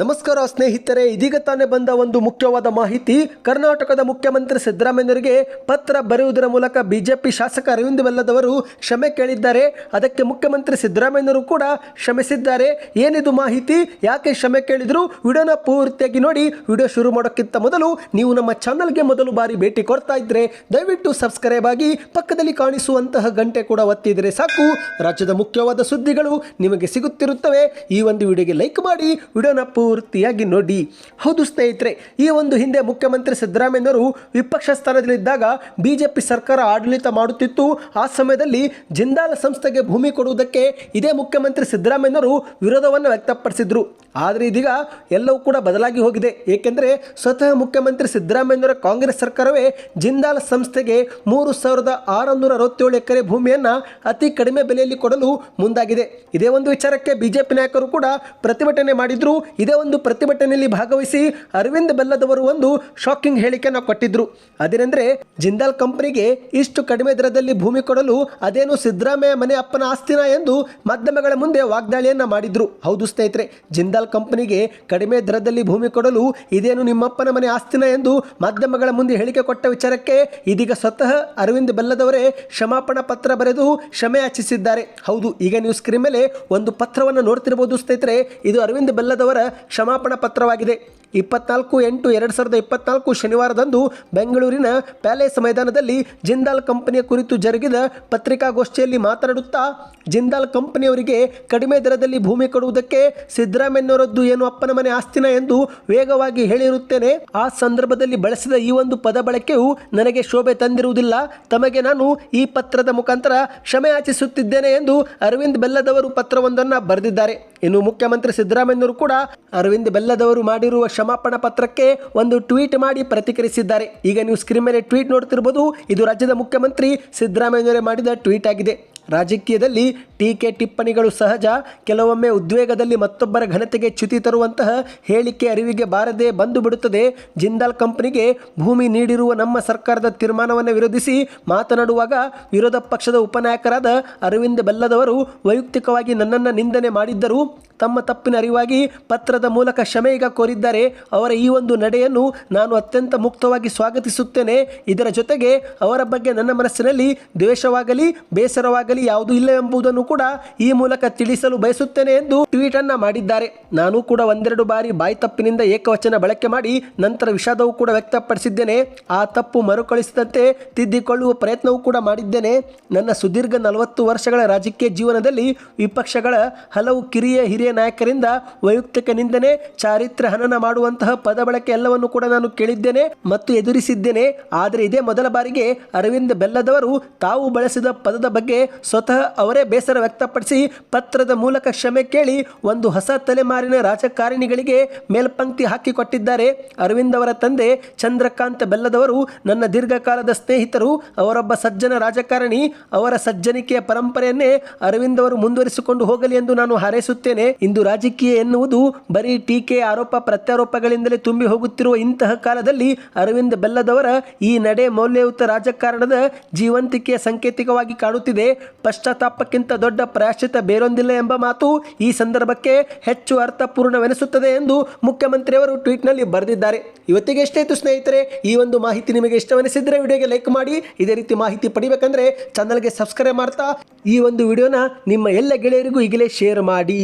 ನಮಸ್ಕಾರ ಸ್ನೇಹಿತರೆ, ಇದೀಗ ತಾನೇ ಬಂದ ಒಂದು ಮುಖ್ಯವಾದ ಮಾಹಿತಿ. ಕರ್ನಾಟಕದ ಮುಖ್ಯಮಂತ್ರಿ ಸಿದ್ದರಾಮಯ್ಯನವರಿಗೆ ಪತ್ರ ಬರೆಯುವುದರ ಮೂಲಕ ಬಿಜೆಪಿ ಶಾಸಕ ಅರವಿಂದ್ ಬೆಲ್ಲದವರು ಕ್ಷಮೆ ಕೇಳಿದ್ದಾರೆ. ಅದಕ್ಕೆ ಮುಖ್ಯಮಂತ್ರಿ ಸಿದ್ದರಾಮಯ್ಯನವರು ಕೂಡ ಕ್ಷಮಿಸಿದ್ದಾರೆ. ಏನಿದು ಮಾಹಿತಿ? ಯಾಕೆ ಕ್ಷಮೆ ಕೇಳಿದ್ರು? ವಿಡಿಯೋನ ಪೂರ್ತಿಯಾಗಿ ನೋಡಿ. ವಿಡಿಯೋ ಶುರು ಮಾಡೋಕ್ಕಿಂತ ಮೊದಲು ನೀವು ನಮ್ಮ ಚಾನಲ್ಗೆ ಮೊದಲು ಬಾರಿ ಭೇಟಿ ಕೊಡ್ತಾ ಇದ್ರೆ, ದಯವಿಟ್ಟು ಸಬ್ಸ್ಕ್ರೈಬ್ ಆಗಿ ಪಕ್ಕದಲ್ಲಿ ಕಾಣಿಸುವಂತಹ ಗಂಟೆ ಕೂಡ ಒತ್ತಿದರೆ ಸಾಕು. ರಾಜ್ಯದ ಮುಖ್ಯವಾದ ಸುದ್ದಿಗಳು ನಿಮಗೆ ಸಿಗುತ್ತಿರುತ್ತವೆ. ಈ ಒಂದು ವಿಡಿಯೋಗೆ ಲೈಕ್ ಮಾಡಿ. ವಿಡಿಯೋನ ಪೂರ್ತಿಯಾಗಿ ನೋಡಿ. ಹೌದು ಸ್ನೇಹಿತರೆ, ಈ ಒಂದು ಹಿಂದೆ ಮುಖ್ಯಮಂತ್ರಿ ಸಿದ್ದರಾಮಯ್ಯನವರು ವಿಪಕ್ಷ ಸ್ಥಾನದಲ್ಲಿದ್ದಾಗ ಬಿಜೆಪಿ ಸರ್ಕಾರ ಆಡಳಿತ ಮಾಡುತ್ತಿತ್ತು. ಆ ಸಮಯದಲ್ಲಿ ಜಿಂದಾಲ್ ಸಂಸ್ಥೆಗೆ ಭೂಮಿ ಕೊಡುವುದಕ್ಕೆ ಇದೇ ಮುಖ್ಯಮಂತ್ರಿ ಸಿದ್ದರಾಮಯ್ಯನವರು ವಿರೋಧವನ್ನು ವ್ಯಕ್ತಪಡಿಸಿದ್ರು. ಆದರೆ ಇದೀಗ ಎಲ್ಲವೂ ಕೂಡ ಬದಲಾಗಿ ಹೋಗಿದೆ. ಏಕೆಂದರೆ ಸ್ವತಃ ಮುಖ್ಯಮಂತ್ರಿ ಸಿದ್ದರಾಮಯ್ಯನವರ ಕಾಂಗ್ರೆಸ್ ಸರ್ಕಾರವೇ ಜಿಂದಾಲ್ ಸಂಸ್ಥೆಗೆ ಮೂರು ಸಾವಿರದ ಆರುನೂರ ಅರವತ್ತೇಳು ಎಕರೆ ಭೂಮಿಯನ್ನು ಅತಿ ಕಡಿಮೆ ಬೆಲೆಯಲ್ಲಿ ಕೊಡಲು ಮುಂದಾಗಿದೆ. ಇದೇ ಒಂದು ವಿಚಾರಕ್ಕೆ ಬಿಜೆಪಿ ನಾಯಕರು ಕೂಡ ಪ್ರತಿಭಟನೆ ಮಾಡಿದ್ರು. ಒಂದು ಪ್ರತಿಭಟನೆಯಲ್ಲಿ ಭಾಗವಹಿಸಿ ಅರವಿಂದ್ ಬೆಲ್ಲದವರು ಒಂದು ಶಾಕಿಂಗ್ ಹೇಳಿಕೆಯನ್ನು ಕೊಟ್ಟಿದ್ರು. ಅದೇನೆಂದರೆ, ಜಿಂದಾಲ್ ಕಂಪನಿಗೆ ಇಷ್ಟು ಕಡಿಮೆ ದರದಲ್ಲಿ ಭೂಮಿ ಕೊಡಲು ಅದೇನು ಸಿದ್ದರಾಮಯ್ಯ ಮನೆ ಅಪ್ಪನ ಆಸ್ತಿನ ಎಂದು ಮಾಧ್ಯಮಗಳ ಮುಂದೆ ವಾಗ್ದಾಳಿಯನ್ನ ಮಾಡಿದ್ರು. ಹೌದು ಸ್ನೇಹಿತರೆ, ಜಿಂದಾಲ್ ಕಂಪನಿಗೆ ಕಡಿಮೆ ದರದಲ್ಲಿ ಭೂಮಿ ಕೊಡಲು ಇದೇನು ನಿಮ್ಮಪ್ಪನ ಮನೆ ಆಸ್ತಿನ ಎಂದು ಮಾಧ್ಯಮಗಳ ಮುಂದೆ ಹೇಳಿಕೆ ಕೊಟ್ಟ ವಿಚಾರಕ್ಕೆ ಇದೀಗ ಸ್ವತಃ ಅರವಿಂದ್ ಬೆಲ್ಲದವರೇ ಕ್ಷಮಾಪಣಾ ಪತ್ರ ಬರೆದು ಕ್ಷಮೆ ಯಾಚಿಸಿದ್ದಾರೆ. ಹೌದು, ಈಗ ನೀವು ಸ್ಕ್ರೀನ್ ಮೇಲೆ ಒಂದು ಪತ್ರವನ್ನು ನೋಡ್ತಿರಬಹುದು ಸ್ನೇಹಿತರೆ. ಇದು ಅರವಿಂದ್ ಬೆಲ್ಲದವರ ಕ್ಷಮಾಪಣಾ ಪತ್ರವಾಗಿದೆ. ಇಪ್ಪತ್ನಾಲ್ಕು ಎಂಟು ಎರಡು ಸಾವಿರದ ಇಪ್ಪತ್ನಾಲ್ಕು ಶನಿವಾರದಂದು ಬೆಂಗಳೂರಿನ ಪ್ಯಾಲೇಸ್ ಮೈದಾನದಲ್ಲಿ ಜಿಂದಾಲ್ ಕಂಪನಿಯ ಕುರಿತು ಜರುಗಿದ ಪತ್ರಿಕಾಗೋಷ್ಠಿಯಲ್ಲಿ ಮಾತನಾಡುತ್ತಾ, ಜಿಂದಾಲ್ ಕಂಪನಿಯವರಿಗೆ ಕಡಿಮೆ ದರದಲ್ಲಿ ಭೂಮಿ ಕೊಡುವುದಕ್ಕೆ ಸಿದ್ದರಾಮಯ್ಯನವರದ್ದು ಏನು ಅಪ್ಪನ ಮನೆ ಆಸ್ತಿನ ಎಂದು ವೇಗವಾಗಿ ಹೇಳಿರುತ್ತೇನೆ. ಆ ಸಂದರ್ಭದಲ್ಲಿ ಬಳಸಿದ ಈ ಒಂದು ಪದ ಬಳಕೆಯು ನನಗೆ ಶೋಭೆ ತಂದಿರುವುದಿಲ್ಲ. ತಮಗೆ ನಾನು ಈ ಪತ್ರದ ಮುಖಾಂತರ ಕ್ಷಮೆ ಯಾಚಿಸುತ್ತಿದ್ದೇನೆ ಎಂದು ಅರವಿಂದ್ ಬೆಲ್ಲದವರು ಪತ್ರವೊಂದನ್ನು ಬರೆದಿದ್ದಾರೆ. ಇನ್ನು ಮುಖ್ಯಮಂತ್ರಿ ಸಿದ್ದರಾಮಯ್ಯನವರು ಕೂಡ ಅರವಿಂದ್ ಬೆಲ್ಲದವರು ಮಾಡಿರುವ ಕ್ಷಮಾಪಣಾ ಪತ್ರಕ್ಕೆ ಒಂದು ಟ್ವೀಟ್ ಮಾಡಿ ಪ್ರತಿಕ್ರಿಯಿಸಿದ್ದಾರೆ. ಈಗ ನೀವು ಸ್ಕ್ರೀನ್ ಮೇಲೆ ಟ್ವೀಟ್ ನೋಡ್ತಿರ್ಬೋದು ಇದು ರಾಜ್ಯದ ಮುಖ್ಯಮಂತ್ರಿ ಸಿದ್ದರಾಮಯ್ಯನವರೇ ಮಾಡಿದ ಟ್ವೀಟ್ ಆಗಿದೆ. ರಾಜಕೀಯದಲ್ಲಿ ಟೀಕೆ ಟಿಪ್ಪಣಿಗಳು ಸಹಜ. ಕೆಲವೊಮ್ಮೆ ಉದ್ವೇಗದಲ್ಲಿ ಮತ್ತೊಬ್ಬರ ಘನತೆಗೆ ಚ್ಯುತಿ ತರುವಂತಹ ಹೇಳಿಕೆ ಅರಿವಿಗೆ ಬಾರದೆ ಬಂದು ಬಿಡುತ್ತದೆ. ಜಿಂದಾಲ್ ಕಂಪನಿಗೆ ಭೂಮಿ ನೀಡಿರುವ ನಮ್ಮ ಸರ್ಕಾರದ ತೀರ್ಮಾನವನ್ನು ವಿರೋಧಿಸಿ ಮಾತನಾಡುವಾಗ ವಿರೋಧ ಪಕ್ಷದ ಉಪನಾಯಕರಾದ ಅರವಿಂದ್ ಬೆಲ್ಲದವರು ವೈಯಕ್ತಿಕವಾಗಿ ನನ್ನನ್ನು ನಿಂದನೆ ಮಾಡಿದ್ದರು. ತಮ್ಮ ತಪ್ಪಿನ ಅರಿವಾಗಿ ಪತ್ರದ ಮೂಲಕ ಕ್ಷಮೆ ಈಗ ಕೋರಿದ್ದಾರೆ. ಅವರ ಈ ಒಂದು ನಡೆಯನ್ನು ನಾನು ಅತ್ಯಂತ ಮುಕ್ತವಾಗಿ ಸ್ವಾಗತಿಸುತ್ತೇನೆ. ಇದರ ಜೊತೆಗೆ ಅವರ ಬಗ್ಗೆ ನನ್ನ ಮನಸ್ಸಿನಲ್ಲಿ ದ್ವೇಷವಾಗಲಿ, ಬೇಸರವಾಗಲಿ ಯಾವುದೂ ಇಲ್ಲ ಎಂಬುದನ್ನು ಕೂಡ ಈ ಮೂಲಕ ತಿಳಿಸಲು ಬಯಸುತ್ತೇನೆ ಎಂದು ಟ್ವೀಟ್ ಅನ್ನ ಮಾಡಿದ್ದಾರೆ. ನಾನು ಕೂಡ ಒಂದೆರಡು ಬಾರಿ ಬಾಯಿ ತಪ್ಪಿನಿಂದ ಏಕವಚನ ಬಳಕೆ ಮಾಡಿ ನಂತರ ವಿಷಾದವೂ ಕೂಡ ವ್ಯಕ್ತಪಡಿಸಿದ್ದೇನೆ. ಆ ತಪ್ಪು ಮರುಕಳಿಸಿದಂತೆ ತಿದ್ದಿಕೊಳ್ಳುವ ಪ್ರಯತ್ನವೂ ಕೂಡ ಮಾಡಿದ್ದೇನೆ. ನನ್ನ ಸುದೀರ್ಘ ನಲವತ್ತು ವರ್ಷಗಳ ರಾಜಕೀಯ ಜೀವನದಲ್ಲಿ ವಿಪಕ್ಷಗಳ ಹಲವು ಕಿರಿಯ ಹಿರಿಯ ನಾಯಕರಿಂದ ವೈಯಕ್ತಿಕ ನಿಂದನೆ ಚಾರಿತ್ರ ಹನನ ಮಾಡುವಂತಹ ಪದ ಬಳಕೆ ಎಲ್ಲವನ್ನು ಕೂಡ ನಾನು ಕೇಳಿದ್ದೇನೆ ಮತ್ತು ಎದುರಿಸಿದ್ದೇನೆ. ಆದರೆ ಇದೇ ಮೊದಲ ಬಾರಿಗೆ ಅರವಿಂದ್ ಬೆಲ್ಲದವರು ತಾವು ಬಳಸಿದ ಪದದ ಬಗ್ಗೆ ಸ್ವತಃ ಅವರೇ ಬೇಸರ ವ್ಯಕ್ತಪಡಿಸಿ ಪತ್ರದ ಮೂಲಕ ಕ್ಷಮೆ ಕೇಳಿ ಒಂದು ಹೊಸ ತಲೆಮಾರಿನ ರಾಜಕಾರಣಿಗಳಿಗೆ ಮೇಲ್ಪಂಕ್ತಿ ಹಾಕಿಕೊಟ್ಟಿದ್ದಾರೆ. ಅರವಿಂದ್ ಅವರ ತಂದೆ ಚಂದ್ರಕಾಂತ್ ಬೆಲ್ಲದವರು ನನ್ನ ದೀರ್ಘಕಾಲದ ಸ್ನೇಹಿತರು, ಅವರೊಬ್ಬ ಸಜ್ಜನ ರಾಜಕಾರಣಿ, ಅವರ ಸಜ್ಜನಿಕೆಯ ಪರಂಪರೆಯನ್ನೇ ಅರವಿಂದ್ ಅವರು ಮುಂದುವರಿಸಿಕೊಂಡು ಹೋಗಲಿ ಎಂದು ನಾನು ಹಾರೈಸುತ್ತೇನೆ. ಇಂದು ರಾಜಕೀಯ ಎನ್ನುವುದು ಬರೀ ಟೀಕೆ, ಆರೋಪ, ಪ್ರತ್ಯಾರೋಪಗಳಿಂದಲೇ ತುಂಬಿ ಹೋಗುತ್ತಿರುವ ಇಂತಹ ಕಾಲದಲ್ಲಿ ಅರವಿಂದ್ ಬೆಲ್ಲದವರ ಈ ನಡೆ ಮೌಲ್ಯಯುತ ರಾಜಕಾರಣದ ಜೀವಂತಿಕೆಯ ಸಂಕೇತಿಕವಾಗಿ ಕಾಣುತ್ತಿದೆ. ಪಶ್ಚಾತ್ತಾಪಕ್ಕಿಂತ ದೊಡ್ಡ ಪ್ರಾಯಶ್ಚಿತ ಬೇರೊಂದಿಲ್ಲ ಎಂಬ ಮಾತು ಈ ಸಂದರ್ಭಕ್ಕೆ ಹೆಚ್ಚು ಅರ್ಥಪೂರ್ಣವೆನಿಸುತ್ತದೆ ಎಂದು ಮುಖ್ಯಮಂತ್ರಿಯವರು ಟ್ವೀಟ್ನಲ್ಲಿ ಬರೆದಿದ್ದಾರೆ. ಇವತ್ತಿಗೆ ಇತ್ತು ಸ್ನೇಹಿತರೆ, ಈ ಒಂದು ಮಾಹಿತಿ ನಿಮಗೆ ಇಷ್ಟವೆನಿಸಿದ್ರೆ ವಿಡಿಯೋಗೆ ಲೈಕ್ ಮಾಡಿ, ಇದೇ ರೀತಿ ಮಾಹಿತಿ ಪಡಿಬೇಕಂದ್ರೆ ಚಾನಲ್ಗೆ ಸಬ್ಸ್ಕ್ರೈಬ್ ಮಾಡ್ತಾ ಈ ಒಂದು ವಿಡಿಯೋನ ನಿಮ್ಮ ಎಲ್ಲ ಗೆಳೆಯರಿಗೂ ಈಗಲೇ ಶೇರ್ ಮಾಡಿ.